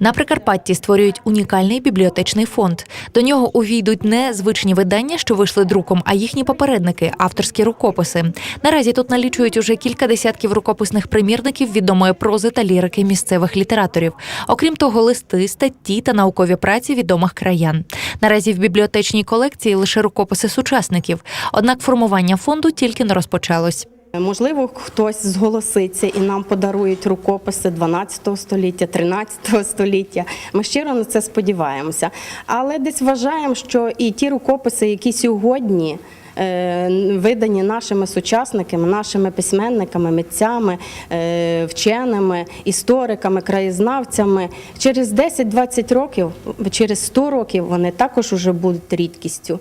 На Прикарпатті створюють унікальний бібліотечний фонд. До нього увійдуть не звичні видання, що вийшли друком, а їхні попередники, авторські рукописи. Наразі тут налічують уже кілька десятків рукописних примірників відомої прози та лірики місцевих літераторів. Окрім того, листи, статті та наукові праці відомих краян. Наразі в бібліотечній колекції лише рукописи сучасників. Однак формування фонду тільки не розпочалось. Можливо, хтось зголоситься і нам подарують рукописи 12 століття, 13 століття. Ми щиро на це сподіваємося. Але десь вважаємо, що і ті рукописи, які сьогодні. е, Видані нашими сучасниками, нашими письменниками, митцями, е, вченими, істориками, краєзнавцями. Через 10-20 років, через 100 років вони також уже будуть рідкістю.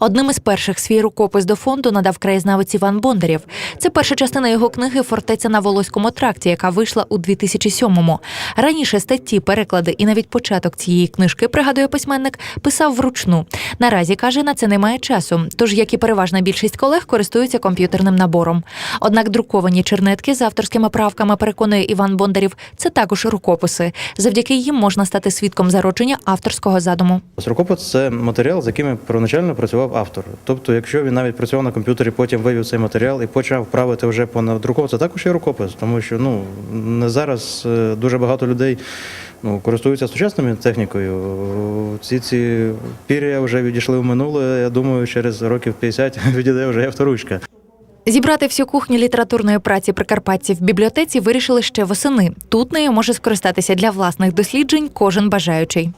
Одним із перших свій рукопис до фонду надав краєзнавець Іван Бондарєв. Це перша частина його книги Фортеця на Волоському тракті, яка вийшла у 2007-му. Раніше статті, переклади і навіть початок цієї книжки, пригадує письменник, писав вручну. Наразі каже, на це немає часу. Тож, як і переважна більшість колег, користуються комп'ютерним набором. Однак друковані чернетки з авторськими правками, переконує Іван Бондарєв, це також рукописи. Завдяки їм можна стати свідком зародження авторського задуму. Рукопис це матеріал, з яким первоначально працював автор. Тобто, якщо він навіть працював на комп'ютері, потім вивів цей матеріал і почав правити вже по надрукову, це також є рукопис, тому що ну не зараз е, дуже багато людей ну, користуються сучасною технікою. Ці ці пір'я вже відійшли в минуле. Я думаю, через років 50 відійде вже авторучка. Зібрати всю кухню літературної праці прикарпатців в бібліотеці вирішили ще восени. Тут нею може скористатися для власних досліджень кожен бажаючий.